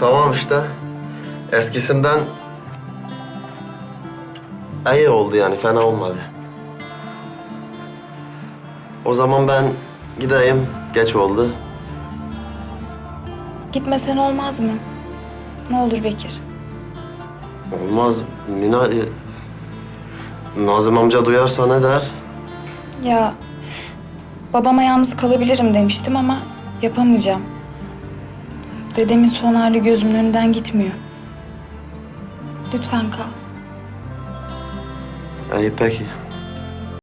Tamam işte. Eskisinden iyi oldu yani fena olmadı. O zaman ben gideyim. Geç oldu. Gitmesen olmaz mı? Ne olur Bekir. Olmaz. Mina... e, Nazım amca duyarsa ne der? Ya babama yalnız kalabilirim demiştim ama yapamayacağım. Dedemin son hali gözümün önünden gitmiyor. Lütfen kal. İyi peki.